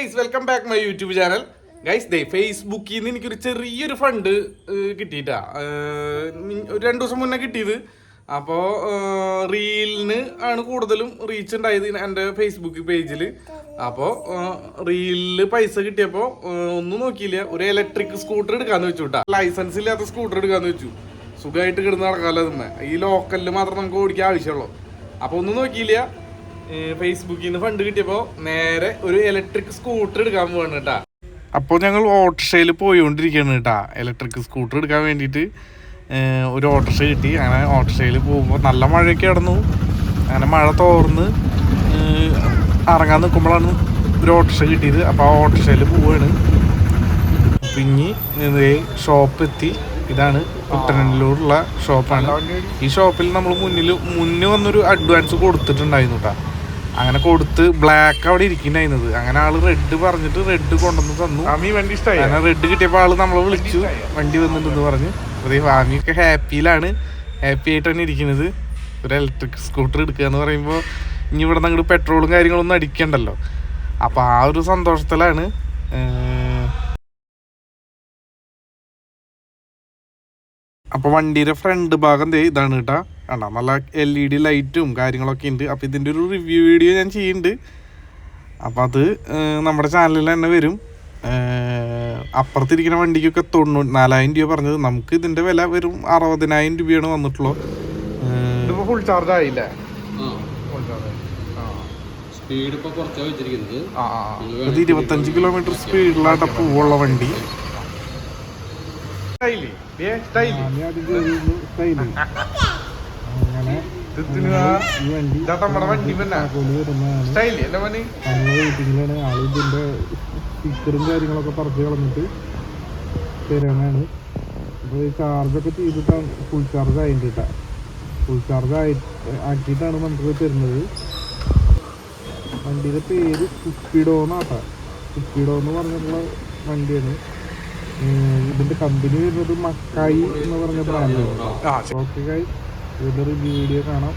Guys welcome back my YouTube channel guys ദേ ഫേസ്ബുക്കിൽ നിന്ന് എനിക്കൊരു ചെറിയൊരു ഫണ്ട് കിട്ടിയിട്ടാ. ഒരു രണ്ട് ദിവസം മുന്നേ കിട്ടിയത്. അപ്പോൾ റീലിന് ആണ് കൂടുതലും റീച്ച് ഉണ്ടായത് എന്റെ ഫേസ്ബുക്ക് പേജിൽ അപ്പോൾ റീലിൽ പൈസ കിട്ടിയപ്പോൾ ഒന്നും നോക്കിയില്ല. ഒരു ഇലക്ട്രിക് സ്കൂട്ടർ എടുക്കാന്ന് വെച്ചു കേട്ടോ ലൈസൻസ് ഇല്ലാത്ത സ്കൂട്ടർ എടുക്കാന്ന് വെച്ചു. സുഖമായിട്ട് കിടന്ന് നടക്കാമല്ലോ തന്നെ ഈ ലോക്കലിൽ മാത്രം നമുക്ക് ഓടിക്കാൻ ആവശ്യമുള്ളൂ. അപ്പോൾ ഒന്നും നോക്കിയില്ല. ഫേസ്ബുക്കിൽ നിന്ന് ഫണ്ട് കിട്ടിയപ്പോൾ നേരെ ഒരു ഇലക്ട്രിക് സ്കൂട്ടർ എടുക്കാൻ പോവാണ് കേട്ടാ അപ്പോൾ ഞങ്ങൾ ഓട്ടോറിക്ഷയിൽ പോയിക്കൊണ്ടിരിക്കുകയാണ് കേട്ടാ ഇലക്ട്രിക് സ്കൂട്ടർ എടുക്കാൻ വേണ്ടിയിട്ട് ഒരു ഓട്ടോറിക്ഷ കിട്ടി. അങ്ങനെ ഓട്ടോറിക്ഷയിൽ പോകുമ്പോൾ നല്ല മഴയൊക്കെ കിടന്നു അങ്ങനെ മഴ തോർന്ന് ഇറങ്ങാൻ നിൽക്കുമ്പോഴാണ് ഒരു ഓട്ടോറിക്ഷ കിട്ടിയത്. അപ്പോൾ ആ ഓട്ടോറിക്ഷയിൽ പോവാണ്. പിന്നെ ഷോപ്പ് എത്തി. ഇതാണ് കുട്ടനല്ലൂരുള്ള ഷോപ്പാണ് ഈ ഷോപ്പിൽ നമ്മൾ മുന്നിൽ മുന്നേ വന്നൊരു അഡ്വാൻസ് കൊടുത്തിട്ടുണ്ടായിരുന്നു കേട്ടോ അങ്ങനെ കൊടുത്ത് ബ്ലാക്ക് അവിടെ ഇരിക്കുന്നത് അങ്ങനെ ആൾ റെഡ് പറഞ്ഞിട്ട് റെഡ് കൊണ്ടുവന്ന് തന്നു. ആമി വണ്ടി ഇഷ്ടമായി അങ്ങനെ റെഡ് കിട്ടിയപ്പോൾ ആൾ നമ്മളെ വിളിച്ചു. വണ്ടി വന്നിട്ടുണ്ടെന്ന് പറഞ്ഞ്. അതേ ഒക്കെ ഹാപ്പിയിലാണ് ഹാപ്പി ആയിട്ട് തന്നെ ഇരിക്കുന്നത്. ഒരു ഇലക്ട്രിക് സ്കൂട്ടർ എടുക്കുക എന്ന് പറയുമ്പോൾ ഇനി ഇവിടെ നിന്ന് പെട്രോളും കാര്യങ്ങളൊന്നും അടിക്കണ്ടല്ലോ. അപ്പോൾ ആ ഒരു സന്തോഷത്തിലാണ്. അപ്പോൾ വണ്ടിയുടെ ഫ്രണ്ട് ഭാഗം ദേ ഇതാണ് കേട്ടാ കണ്ടാ നല്ല എൽ ഇ ഡി ലൈറ്റും കാര്യങ്ങളൊക്കെ ഉണ്ട് അപ്പോൾ ഇതിന്റെ ഒരു റിവ്യൂ വീഡിയോ ഞാൻ ചെയ്യുന്നുണ്ട് അപ്പോൾ അത് നമ്മുടെ ചാനലിൽ തന്നെ വരും. അപ്പുറത്തിരിക്കുന്ന വണ്ടിക്കൊക്കെ തൊണ്ണൂ നാലായിരം രൂപ പറഞ്ഞത്. നമുക്ക് ഇതിന്റെ വില വെറും അറുപതിനായിരം രൂപയാണ് വന്നിട്ടുള്ളൂ. ഫുൾ ചാർജ് ആയില്ല? ആ. ഫുൾ ചാർജ് സ്പീഡ് ഇപ്പൊ കുറച്ചാ ആ ആ. ആ ഇത് ഇരുപത്തഞ്ച് കിലോമീറ്റർ സ്പീഡിലാട്ട പൂവുള്ള വണ്ടി. സ്റ്റൈലി സ്റ്റൈലി അങ്ങനെ ഇതിന് ആ ഈ വണ്ടി ആൾ ഇതിന്റെ സ്റ്റിക്കറും കാര്യങ്ങളൊക്കെ പറിച്ച് കളഞ്ഞിട്ട് തരണാണ് അപ്പോൾ ഈ ചാർജൊക്കെ ചെയ്തിട്ടാണ്. ഫുൾ ചാർജ് ആയിട്ട് ഫുൾ ചാർജ് ആയി ആക്കിയിട്ടാണ് നമുക്ക് തരുന്നത്. വണ്ടിയുടെ പേര് കുപ്പിഡോ എന്നാട്ടാ കുപ്പിഡോ എന്ന് പറഞ്ഞിട്ടുള്ള വണ്ടിയാണ്. ഇതിന്റെ കമ്പനി വരുന്നത് മക്കായി എന്ന് പറഞ്ഞ ബ്രാൻഡാണ് ആ ഓക്കെ റിവ്യൂ വീഡിയോ കാണാം.